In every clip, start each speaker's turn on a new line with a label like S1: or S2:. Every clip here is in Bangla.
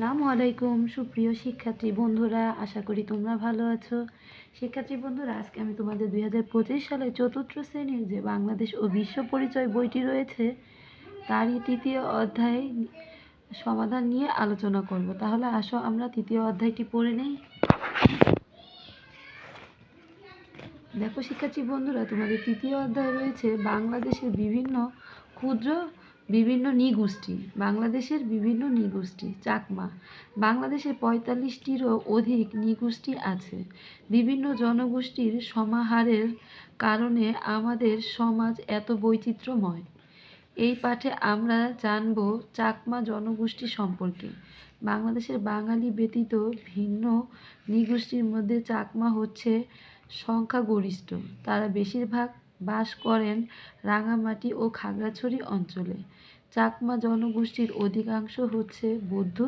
S1: আসসালামু আলাইকুম, সুপ্রিয় শিক্ষার্থী বন্ধুরা, আশা করি তোমরা ভালো আছো। শিক্ষার্থী বন্ধুরা, আজকে আমি তোমাদের দুই হাজার পঁচিশ সালে চতুর্থ শ্রেণির যে বাংলাদেশ ও বিশ্ব পরিচয় বইটি রয়েছে, তারই তৃতীয় অধ্যায় সমাধান নিয়ে আলোচনা করব। তাহলে আসো, আমরা তৃতীয় অধ্যায়টি পড়ে নেই। দেখো শিক্ষার্থী বন্ধুরা, তোমাদের তৃতীয় অধ্যায় রয়েছে, বাংলাদেশের বিভিন্ন ক্ষুদ্র বিভিন্ন নৃগোষ্ঠী, বাংলাদেশের বিভিন্ন নৃগোষ্ঠী, চাকমা বাংলাদেশে পঁয়তাল্লিশটিরও অধিক নৃগোষ্ঠী আছে। বিভিন্ন জনগোষ্ঠীর সমাহারের কারণে আমাদের সমাজ এত বৈচিত্র্যময়। এই পাঠে আমরা জানব চাকমা জনগোষ্ঠী সম্পর্কে। বাংলাদেশের বাঙালি ব্যতীত ভিন্ন নৃগোষ্ঠীর মধ্যে চাকমা হচ্ছে সংখ্যাগরিষ্ঠ। তারা বেশিরভাগ বাস করেন রাঙামাটি ও খাগড়াছড়ি অঞ্চলে। চাকমা জনগোষ্ঠীর অধিকাংশ হচ্ছে বৌদ্ধ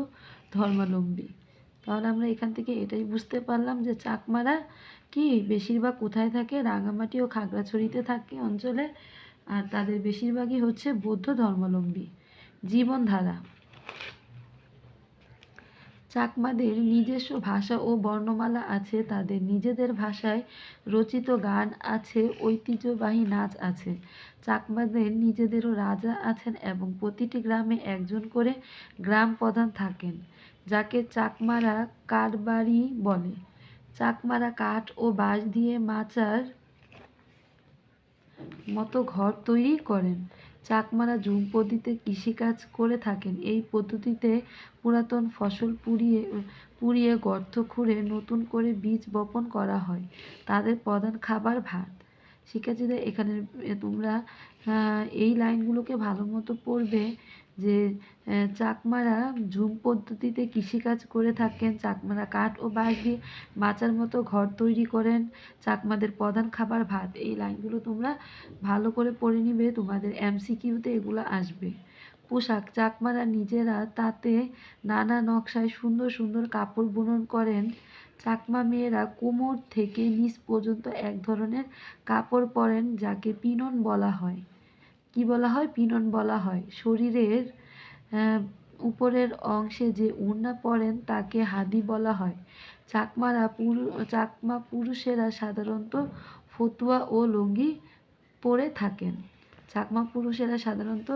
S1: ধর্মাবলম্বী। তাহলে আমরা এখান থেকে এটাই বুঝতে পারলাম যে চাকমারা কি বেশিরভাগ কোথায় থাকে? রাঙামাটি ও খাগড়াছড়িতে থাকে অঞ্চলে, আর তাদের বেশিরভাগই হচ্ছে বৌদ্ধ ধর্মাবলম্বী। জীবনধারা। চাকমাদের নিজস্ব ভাষা ও বর্ণমালা আছে তাদের। নিজেদের ভাষায় রচিত গান আছে, ঐতিহ্যবাহী নাচ আছে। চাকমাদের নিজেদেরও রাজা আছেন এবং প্রতিটি গ্রামে একজন করে গ্রাম প্রধান থাকেন, যাকে চাকমারা কাঠবাড়ি বলে। চাকমারা কাঠ ও বাঁশ দিয়ে মাচার মতো ঘর তৈরি করেন। চাকমারা ঝুম পদ্ধতিতে কৃষিকাজ করে থাকেন। এই পদ্ধতিতে পুরাতন ফসল পুড়িয়ে পুড়িয়ে গর্ত খুঁড়ে নতুন করে বীজ বপন করা হয়। তাদের প্রধান খাবার ভাত। শিক্ষার্থীদের এখানে, তোমরা এই লাইনগুলোকে ভালো মতো পড়বে। যে চাকমারা ঝুম পদ্ধতিতে কৃষিকাজ করে থাকেন। চাকমারা কাঠ ও বাঁশ দিয়ে মাচার মতো ঘর তৈরি করেন। চাকমাদের প্রধান খাবার ভাত। এই লাইনগুলো তোমরা ভালো করে পড়ে নিবে। তোমাদের এমসিকিউতে এগুলো আসবে। পোশাক। চাকমারা নিজেরা তাতে নানা নকশায় সুন্দর সুন্দর কাপড় বুনন করেন। চাকমা মেয়েরা কোমর থেকে নিচ পর্যন্ত এক ধরনের কাপড় পরেন, যাকে পিনন বলা হয়। কি বলা হয়? পিনন বলা হয়। শরীরের উপরের অংশে যে ওড়না পরেন তাকে হাদি বলা হয়। চাকমারা পুরু, চাকমা পুরুষেরা সাধারণত ফতুয়া ও লুঙ্গি পরে থাকেন। চাকমা পুরুষেরা সাধারণত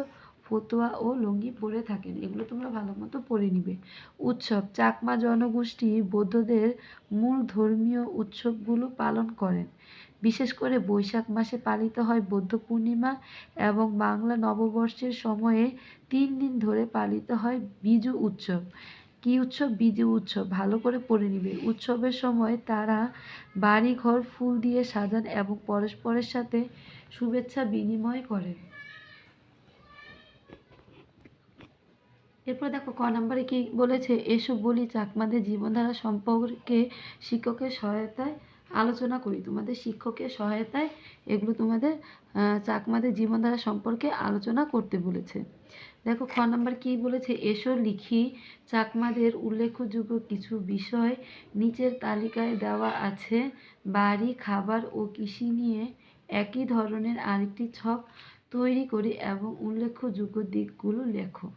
S1: ফতুয়া ও লুঙ্গি পরে থাকেন। এগুলো তোমরা ভালো মতো পরে নিবে। উৎসব, চাকমা জনগোষ্ঠী বৌদ্ধদের মূল ধর্মীয় উৎসবগুলো পালন করেন। বিশেষ করে বৈশাখ মাসে পালিত হয় বৌদ্ধ পূর্ণিমা এবং বাংলা নববর্ষের সময়ে তিন দিন ধরে পালিত হয় বিজু উৎসব। কি উৎসব? বিজু উৎসব। ভালো করে পড়ে নিবে। উৎসবের সময় তারা বাড়ি ঘর ফুল দিয়ে সাজান এবং পরস্পরের সাথে শুভেচ্ছা বিনিময় করেন। এরপর দেখো, ক নম্বরে কি বলেছে? এসব বলি চাকমাদের জীবনধারা সম্পর্কে শিক্ষকের সহায়তায় আলোচনা করি। তোমাদের শিক্ষকের সহায়তায় এগুলো তোমাদের চাকমাদের জীবনধারা সম্পর্কে আলোচনা করতে বলেছে। দেখো, খ নম্বর কি বলেছে? এসো লিখি, চাকমাদের উল্লেখযোগ্য কিছু বিষয় নিচের তালিকায় দেওয়া আছে। বাড়ি, খাবার ও কৃষি নিয়ে একই ধরনের আরেকটি ছক তৈরি করি এবং উল্লেখযোগ্য দিকগুলো লেখো।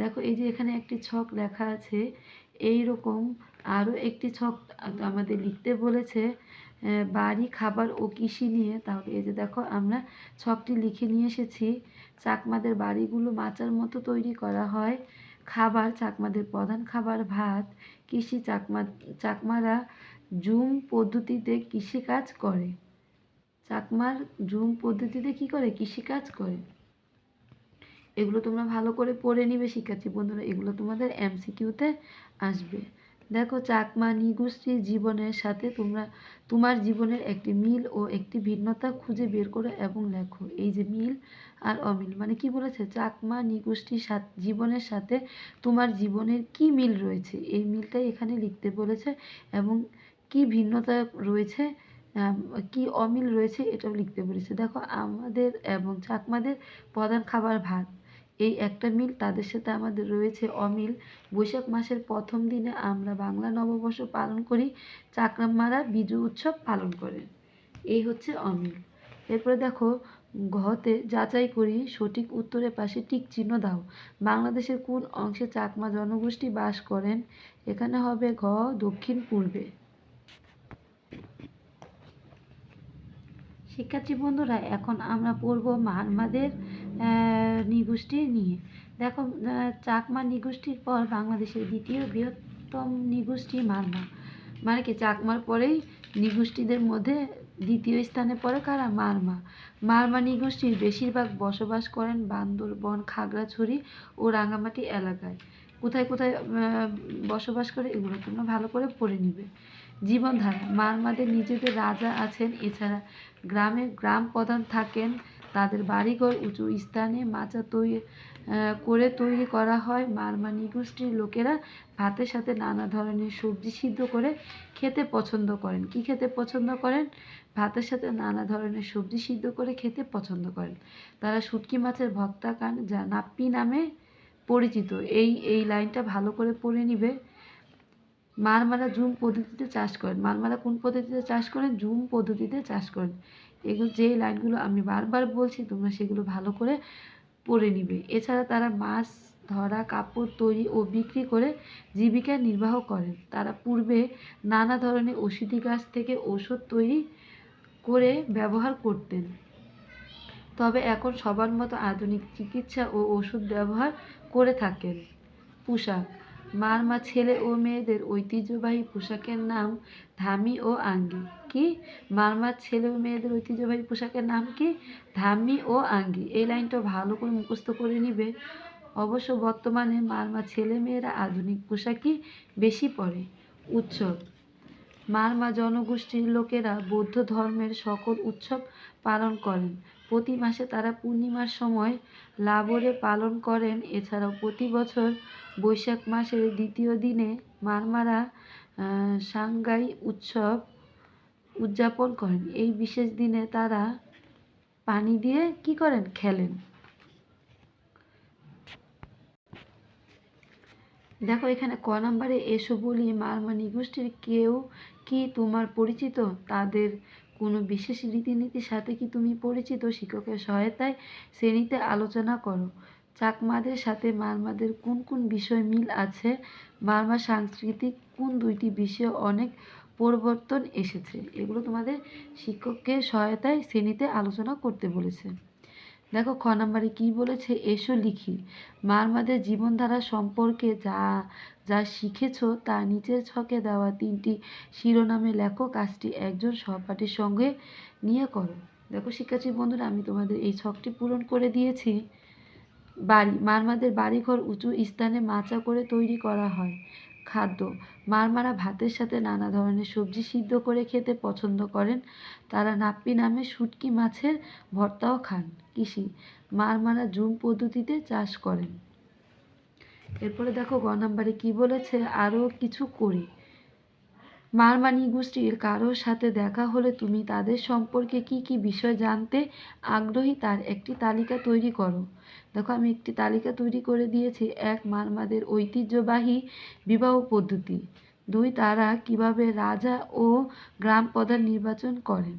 S1: দেখো, এই যে এখানে একটি ছক লেখা আছে এই রকম আরও একটি ছক আমাদের লিখতে বলেছে বাড়ি, খাবার ও কৃষি নিয়ে। তাহলে এই যে দেখো, আমরা ছকটি লিখে নিয়ে এসেছি। চাকমাদের বাড়িগুলো মাচার মতো তৈরি করা হয়। খাবার, চাকমাদের প্রধান খাবার ভাত। কৃষি চাকমা, চাকমারা জুম পদ্ধতিতে কৃষিকাজ করে। চাকমার জুম পদ্ধতিতে কি করে? কৃষিকাজ করে। এগুলো তোমরা ভালো করে পড়ে নিবে, শিক্ষার্থী বন্ধুরা। এগুলো তোমাদের এমসিকিউতে আসবে। দেখো, চাকমা নিগোষ্ঠীর জীবনের সাথে তোমরা, তোমার জীবনের একটি মিল ও একটি ভিন্নতা খুঁজে বের করো এবং লেখো। এই যে মিল আর অমিল মানে কি বলেছে? চাকমা নিগোষ্ঠীর সাথে, জীবনের সাথে তোমার জীবনের কি মিল রয়েছে? এই মিলটাই এখানে লিখতে বলেছে এবং কি ভিন্নতা রয়েছে কি অমিল রয়েছে এটাও লিখতে বলেছে। দেখো, আমাদের এবং চাকমাদের প্রধান খাবার ভাত। এই একটা মিল তাদের সাথে আমাদের রয়েছে অমিল। বৈশাখ মাসের প্রথম দিনে আমরা বাংলা নববর্ষ পালন করি চাকরামারা বিজু উৎসব পালন করে এই হচ্ছে অমিল। এরপরে দেখো, ঘতে যাচাই করি, সঠিক উত্তরের পাশে টিক চিহ্ন দাও। বাংলাদেশের কোন অংশে চাকমা জনগোষ্ঠী বাস করেন? এখানে হবে ঘ, দক্ষিণ পূর্বে। শিক্ষার্থী বন্ধুরা, এখন আমরা পড়ব মারমাদের নৃগোষ্ঠী নিয়ে। দেখো চাকমা নৃগোষ্ঠীর পর বাংলাদেশের দ্বিতীয় বৃহত্তম নৃগোষ্ঠী মারমা মানে কি, চাকমার পরেই নৃগোষ্ঠীদের মধ্যে দ্বিতীয় স্থানে পড়ে কারা? মারমা মারমা নৃগোষ্ঠীর বেশিরভাগ বসবাস করেন বান্দরবন, খাগড়াছড়ি ও রাঙামাটি এলাকায়। কোথায় কোথায় বসবাস করে এগুলো তোমরা ভালো করে পড়ে নিবে। জীবনধারা। মারমাদের নিজেদের রাজা আছেন। এছাড়া গ্রামে গ্রাম প্রধান থাকেন তাদের বাড়িঘর উঁচু স্থানে মাচা তৈরি করে তৈরি করা হয়। মারমানি গোষ্ঠীর লোকেরা ভাতের সাথে নানা ধরনের সবজি সিদ্ধ করে খেতে পছন্দ করেন। কি খেতে পছন্দ করেন? ভাতের সাথে নানা ধরনের সবজি সিদ্ধ করে খেতে পছন্দ করেন। তারা শুটকি মাছের ভর্তা খান, যা নাপ্পি নামে পরিচিত। এই এই লাইনটা ভালো করে পড়ে নিবে। মারমারা জুম পদ্ধতিতে চাষ করেন। মারমারা কোন পদ্ধতিতে চাষ করেন? জুম পদ্ধতিতে চাষ করেন। এগুলো যে লাইনগুলো আমি বারবার বলছি, তোমরা সেগুলো ভালো করে পড়ে নিবে। এছাড়া তারা মাছ, ধরা, কাপড় তৈরি ও বিক্রি করে জীবিকা নির্বাহ করেন। তারা পূর্বে নানা ধরনের ওষুধি গাছ থেকে ওষুধ তৈরি করে ব্যবহার করতেন। তবে এখন সবার মতো আধুনিক চিকিৎসা ও ওষুধ ব্যবহার করে থাকেন পোশাক। মারমা ছেলে ও মেয়েদের ঐতিহ্যবাহী পোশাকের নাম ধামি ও আঙ্গি। কি? মারমার ছেলে ও মেয়েদের ঐতিহ্যবাহী পোশাকের নাম কি? ধামি ও আঙ্গি। এই লাইনটা ভালো করে মুখস্থ করে নিবে। অবশ্য বর্তমানে মার মা ছেলে মেয়েরা আধুনিক পোশাকই বেশি পরে। উৎসব। মারমা জনগোষ্ঠীর লোকেরা বৌদ্ধ ধর্মের সকল উৎসব পালন করেন। প্রতি মাসে তারা পূর্ণিমার সময় লাবরে পালন করেন। এছাড়াও প্রতি বছর বৈশাখ মাসের দ্বিতীয় দিনে মারমারা সাংগাই উৎসব উদযাপন করেন। এই বিশেষ দিনে তারা পানি দিয়ে কি করেন? খেলেন। দেখো এখানে ক নম্বরে এসো বলি মারমা নিগোষ্ঠীর কেউ কি তোমার পরিচিত? তাদের কোনো বিশেষ রীতিনীতির সাথে কি তুমি পরিচিত? শিক্ষকের সহায়তায় শ্রেণীতে আলোচনা করো। চাকমাদের সাথে মারমাদের কোন কোন বিষয় মিল আছে? মারমা সাংস্কৃতিক কোন দুইটি বিষয়ে অনেক পরিবর্তন এসেছে? এগুলো তোমাদের শিক্ষকের সহায়তায় শ্রেণীতে আলোচনা করতে বলেছে। দেখো খ নম্বরে কী বলেছে? এসো লিখি। মারমাদের জীবনধারা সম্পর্কে যা যা শিখেছো তা নিচের ছকে দেওয়া তিনটি শিরোনামে লেখো। কাজটি একজন সহপাঠীর সঙ্গে নিয়ে করো। দেখো শিক্ষার্থী বন্ধুরা, আমি তোমাদের এই ছকটি পূরণ করে দিয়েছি। বাড়ি, মারমাদের বাড়িঘর উঁচু স্থানে মাচা করে তৈরি করা হয়। খাদ্য। মারমারা ভাতের সাথে নানা ধরনের সবজি সিদ্ধ করে খেতে পছন্দ করেন। তারা নাপ্পি নামে শুটকি মাছের ভর্তাও খান। কৃষি। মারমারা জুম পদ্ধতিতে চাষ করেন। এরপরে দেখো, গ নাম্বারে কি বলেছে? আরও কিছু করি। মারমানি গোষ্ঠীর কারোর সাথে দেখা হলে তুমি তাদের সম্পর্কে কি কি বিষয় জানতে আগ্রহী তার একটি তালিকা তৈরি করো। দেখো, আমি একটি তালিকা তৈরি করে দিয়েছি। এক, মারমাদের ঐতিহ্যবাহী বিবাহ পদ্ধতি। দুই, তারা কীভাবে রাজা ও গ্রাম প্রধান নির্বাচন করেন।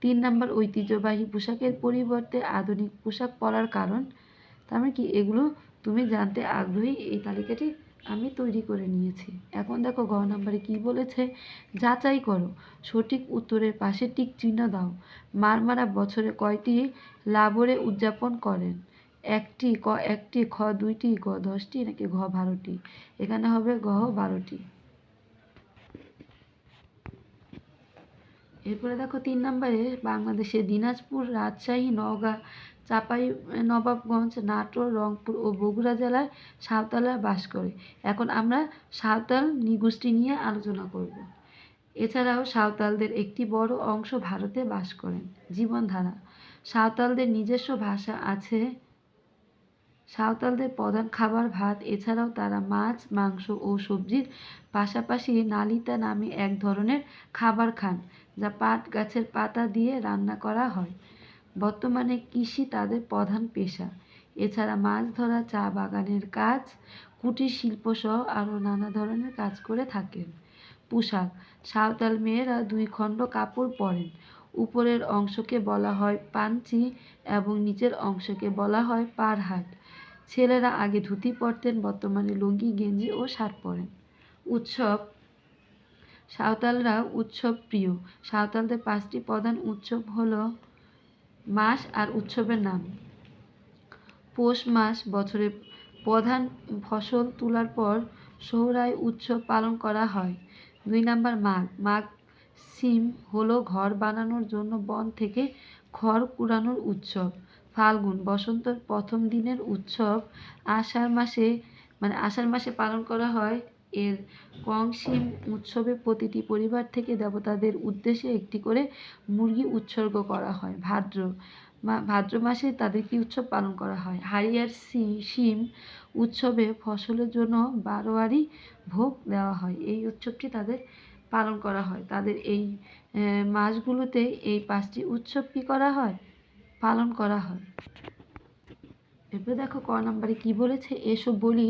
S1: তিন, নম্বর, ঐতিহ্যবাহী পোশাকের পরিবর্তে আধুনিক পোশাক পরার কারণ। তার মানে কি? এগুলো তুমি জানতে আগ্রহী এই তালিকাটি আমি তৈরি করে নিয়েছি। এখন দেখো ঘ নম্বরে কি বলেছে? যাচাই করো। সঠিক উত্তরের পাশে টিক চিহ্ন দাও। মারমারা বছরে কয়টি লাবরে উদযাপন করেন? একটি, ক, একটি, খ, দুইটি, গ, দশটি, নাকি ঘ, বারোটি? এখানে হবে ঘ, বারোটি। এরপরে দেখো তিন নম্বরে বাংলাদেশের দিনাজপুর রাজশাহী নওগাঁ চাপাই নবাবগঞ্জ, নাটোর, রংপুর ও বগুড়া জেলায় সাঁওতালরা বাস করে। এখন আমরা সাঁওতাল নৃগোষ্ঠী নিয়ে আলোচনা করব। এছাড়াও সাঁওতালদের একটি বড় অংশ ভারতে বাস করেন। জীবনধারা। সাঁওতালদের নিজস্ব ভাষা আছে। সাঁওতালদের প্রধান খাবার ভাত। এছাড়াও তারা মাছ, মাংস ও সবজির পাশাপাশি নালিতা নামে এক ধরনের খাবার খান, যা পাট গাছের পাতা দিয়ে রান্না করা হয়। বর্তমানে কৃষি তাদের প্রধান পেশা। এছাড়া মাছ ধরা, চা বাগানের কাজ, কুটির শিল্প সহ আরও নানা ধরনের কাজ করে থাকেন। পোশাক, সাঁওতাল মেয়েরা দুই খণ্ড কাপড় পরেন। উপরের অংশকে বলা হয় পাঞ্চি এবং নিচের অংশকে বলা হয় পারহাট ছেলেরা আগে ধুতি পরতেন, বর্তমানে লুঙ্গি, গেঞ্জি ও শার্ট পরেন। উৎসব, সাঁওতালরা উৎসব প্রিয়। সাঁওতালদের পাঁচটি প্রধান উৎসব হলো মাস আর উৎসবের নাম। পৌষ মাস বছরের প্রধান ফসল তোলার পর সোহরাই উৎসব পালন করা হয়। দুই নাম্বার মাঘ। মাঘ সিম হলো ঘর বানানোর জন্য বন থেকে খড় কুড়ানোর উৎসব। ফাল্গুন বসন্তের প্রথম দিনের উৎসব। আষাঢ় মাসে মানে আষাঢ় মাসে পালন করা হয়। এর কংসিম উৎসবে প্রতিটি পরিবার থেকে দেবতাদের উদ্দেশ্যে একটি করে মুরগি উৎসর্গ করা হয়। ভাদ্র ভাদ্র মাসে তাদের কি উৎসব পালন করা হয়? হারিয়ার সি, শিম উৎসবে ফসলের জন্য বারোয়ারি ভোগ দেওয়া হয়। এই উৎসবটি তাদের পালন করা হয়। তাদের এই মাসগুলোতে এই পাঁচটি উৎসব কি করা হয়? পালন করা হয়। এরপরে দেখো ক নম্বরে কি বলেছে? এসব বলি,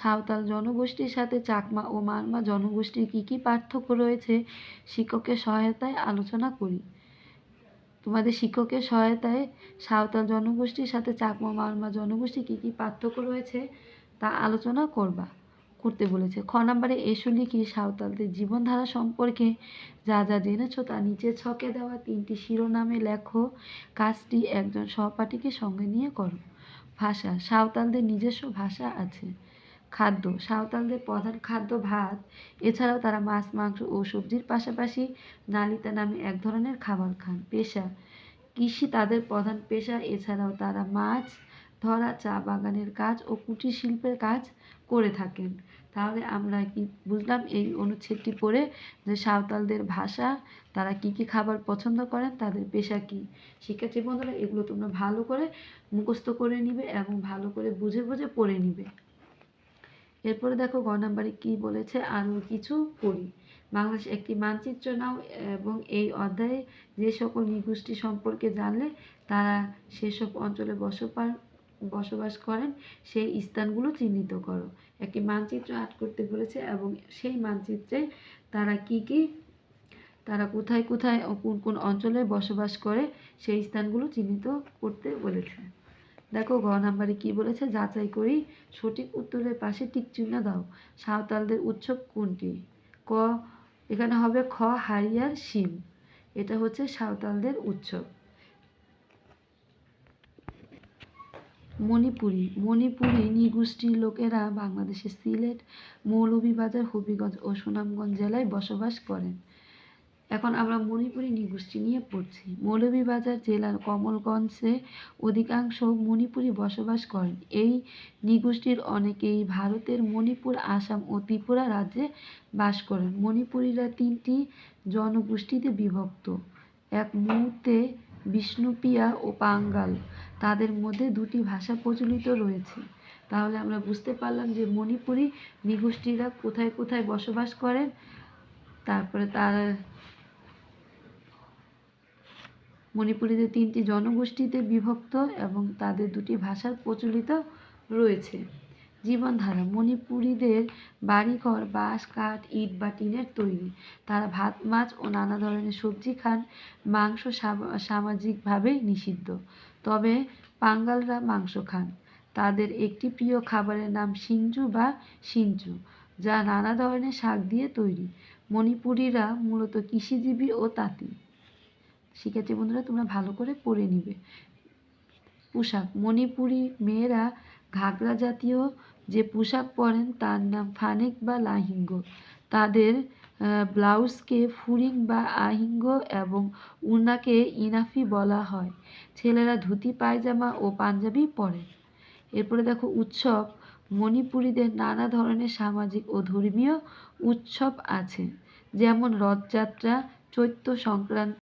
S1: সাঁওতাল জনগোষ্ঠীর সাথে চাকমা ও মারমা জনগোষ্ঠীর কি কি পার্থক্য রয়েছে? শিক্ষকের সহায়তায় আলোচনা করি। তোমাদের শিক্ষকের সহায়তায় সাঁওতাল জনগোষ্ঠীর সাথে চাকমা মারমা জনগোষ্ঠীর কি কি পার্থক্য রয়েছে তা আলোচনা করবা, করতে বলেছে। খ নম্বরে এসো লিখি, সাঁওতালদের জীবনধারা সম্পর্কে যা যা জেনেছো তা নিচে ছকে দেওয়া তিনটি শিরোনামে লেখো। কাজটি একজন সহপাঠীকে সঙ্গে নিয়ে করো। ভাষা, সাঁওতালদের নিজস্ব ভাষা আছে। খাদ্য, সাঁওতালদের প্রধান খাদ্য ভাত। এছাড়াও তারা মাছ, মাংস ও সবজির পাশাপাশি নালিতা নামে এক ধরনের খাবার খান। পেশা, কৃষি তাদের প্রধান পেশা। এছাড়াও তারা মাছ ধরা, চা বাগানের কাজ ও কুটির শিল্পের কাজ করে থাকেন। তাহলে আমরা কি বুঝলাম এই অনুচ্ছেদটি পড়ে যে সাঁওতালদের ভাষা তারা কি কি খাবার পছন্দ করেন, তাদের পেশা কি? শিক্ষার্থী বন্ধুরা, এগুলো তোমরা ভালো করে মুখস্থ করে নিবে এবং ভালো করে বুঝে বুঝে পড়ে নিবে। এরপরে দেখো গ নাম্বারে কি বলেছে আরও কিছু পড়ি। বাংলাদেশ একটি মানচিত্র নাও এবং এই অধ্যায়ে যে সকল নৃগোষ্ঠী সম্পর্কে জানলে তারা সেসব অঞ্চলে বসবাস বসবাস করেন, সেই স্থানগুলো চিহ্নিত করো। একটি মানচিত্র আর্ট করতে বলেছে এবং সেই মানচিত্রে তারা কি কি তারা কোথায় কোথায় কোন কোন অঞ্চলে বসবাস করে সেই স্থানগুলো চিহ্নিত করতে বলেছে। দেখো ঘ নাম্বারে কি বলেছে? যাচাই করি, সঠিক উত্তরের পাশে টিক চিহ্ন দাও। সাঁওতালদের উৎসব কোনটি? ক, এখানে হবে খ হারিয়ার শিম। এটা হচ্ছে সাঁওতালদের উৎসব। মণিপুরি। মণিপুরি নৃগোষ্ঠীর লোকেরা বাংলাদেশের সিলেট, মৌলভীবাজার, হবিগঞ্জ ও সুনামগঞ্জ জেলায় বসবাস করেন। এখন আমরা মণিপুরি নৃগোষ্ঠী নিয়ে পড়ছি। মৌলভীবাজার জেলার কমলগঞ্জে অধিকাংশ মণিপুরি বসবাস করেন। এই নৃগোষ্ঠীর অনেকেই ভারতের মণিপুর, আসাম ও ত্রিপুরা রাজ্যে বাস করেন। মণিপুরীরা তিনটি জনগোষ্ঠীতে বিভক্ত। এক মুহূর্তে বিষ্ণুপিয়া ও পাঙ্গাল, তাদের মধ্যে দুটি ভাষা প্রচলিত রয়েছে। তাহলে আমরা বুঝতে পারলাম যে মণিপুরি নৃগোষ্ঠীরা কোথায় কোথায় বসবাস করেন। তারপরে তারা মণিপুরীদের তিনটি জনগোষ্ঠীতে বিভক্ত এবং তাদের দুটি ভাষার প্রচলিত রয়েছে। জীবনধারা, মণিপুরীদের বাড়িঘর, বাঁশ, কাঠ, ইট বা টিনের তৈরি। তারা ভাত, মাছ ও নানা ধরনের সবজি খান, মাংস সামা- সামাজিকভাবে নিষিদ্ধ। তবে পাঙ্গালরা মাংস খান। তাদের একটি প্রিয় খাবারের নাম সিঞ্জু বা সিঞ্জু যা নানা ধরনের শাক দিয়ে তৈরি। মণিপুরীরা মূলত কৃষিজীবী ও তাঁতি। শিক্ষার্থী বন্ধুরা, তোমরা ভালো করে পড়ে নিবে। পোশাক, মণিপুরি মেয়েরা ঘাগরা জাতীয় যে পোশাক পরেন, তার নাম ফানেক বা লাহিঙ্গ। তাদের ব্লাউজকে ফুরিং বা আহিঙ্গ এবং উনাকে ইনাফি বলা হয়। ছেলেরা ধুতি, পায়জামা ও পাঞ্জাবি পরে। এরপরে দেখো উৎসব। মণিপুরীদের নানা ধরনের সামাজিক ও ধর্মীয় উৎসব আছে। যেমন রথযাত্রা, চৈত্র সংক্রান্তি